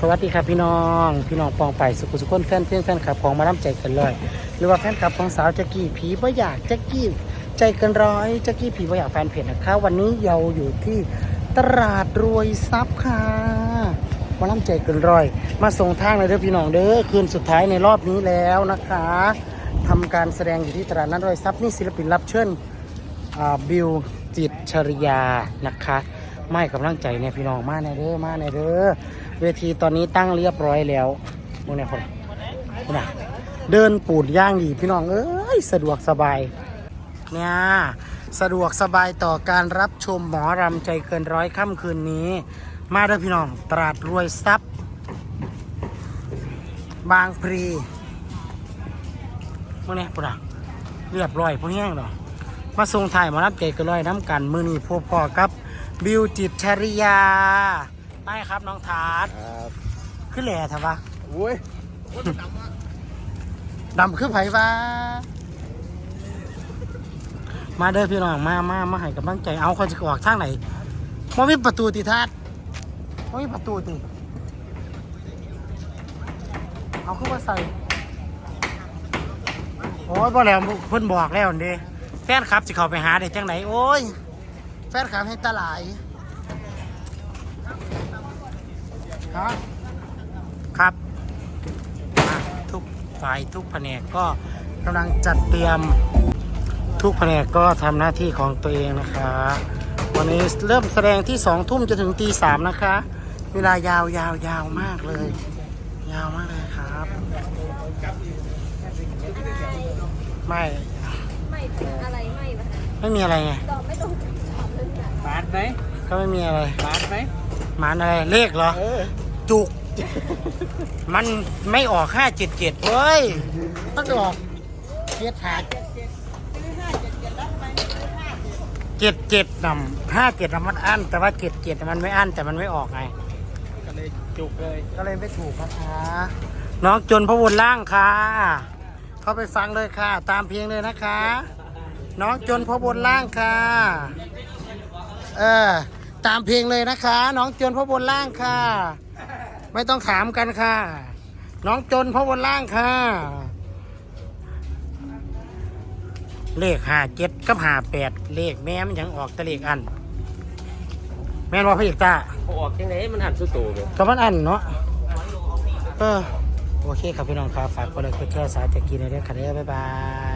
สวัสดีครับพี่น้อง พี่น้องปองไปสุขุสุขคนแฟนเพื่อนแฟนคลับของมาน้ำใจกันเลยหรือว่าแฟนคลับของสาวแจ็กกี้ผีบ่อยากแจ็กกี้ใจเกินร้อยแจ็กกี้ผีบ่อยากแฟนเพจนะคะวันนี้เราอยู่ที่ตลาดรวยทรัพย์ค่ะมาน้ำใจเกินร้อย มาส่งทางเลยเด้อพี่น้องเด้อคืนสุดท้ายในรอบนี้แล้วนะคะทำการแสดงอยู่ที่ตลาดนัดรวยทรัพย์นี่ศิลปินรับเชิญบิวจิตชริยานะคะ ไม่กำลังใจเนี่ยพี่น้องมาในเด้อมาในเด้อ เวทีตอนนี้ตั้งเรียบร้อยแล้วมึงเนี่ยคนคนน่ะเดินปูดย่างดีพี่น้องเอ้ยสะดวกสบายเนี่ยสะดวกสบายต่อการรับชมหมอรำใจเกินร้อยค่ำคืนนี้ มาเด้อพี่น้องตราดรวยทรัพย์ บางพลีมึงเนี่ยปุ่นเรียบร้อยพวกแห้งเนาะมาส่งถ่ายหมารับเกตกันเลยน้ำกันมือนี้พบพอกับ บิวจิตชริยา ไปครับน้องทาร์ตครับขึ้นแหล่เถอะวะโอ้ยดำขึ้นไผวะมาเด้อพี่น้องมามามาให้กำลังใจเอาเขาจะออกทางไหนมันมีประตูติทัศน์มันมีประตูติ เอาขึ้นมาใส่โอ้ยบ่แล้วเพิ่นบอกแล้วนี่แฟนคลับจะเข้าไปหาได้จังไหนโอ้ย แฟนคลับให้ตาหลาย ฮะครับอะทุกฝ่ายทุกแผนกก็กำลังจัดเตรียมทุกแผนกก็ทำหน้าที่ของตัวเองนะคะ วันนี้เริ่มแสดงที่สองทุ่มจนถึงตีสามนะคะ เวลายาวยาวยาวมากเลย ยาวมากเลยครับไม่ไม่เป็นอะไรไม่มาไม่มีอะไรไงตอบไม่ตรงคำถามเลยค่ะบาดไหมก็ไม่มีอะไรบาดไหม หมานอะไรเลขเหรอ เออจุก มันไม่ออกห้าเจ็ดเจ็ดเว้ยต้องออกเจ็ดหาเจ็ดเจ็ดนำห้าเจ็ดนำมันอั้นแต่ว่าเจ็ดเจ็ดมันไม่อั้นแต่มันไม่ออกไง ก็เลยจุกเลย ก็เลยไม่ถูกนะคะน้องจนพระวนล่างค่ะ เข้าไปฟังเลยค่ะ ตามเพลงเลยนะคะ น้องจนพระวนล่างค่ะ เออ ตามเพลงเลยนะคะ น้องจนพระวนล่างค่ะ ไม่ต้องถามกันค่ะ น้องจนพระวนล่างค่ะ เลขห้าเจ็ดกับห้าแปดเลขแม่มันยังออกแต่เลขอัน แม่นว่าพระเอกตาออกยังไงมันหันสู้ตัวเลยก็มันอันเนาะเออโอเคครับพี่น้องครับฝากกดไลค์กดแชร์สายตะกี้ในเรื่องคันเด้อบ๊ายบาย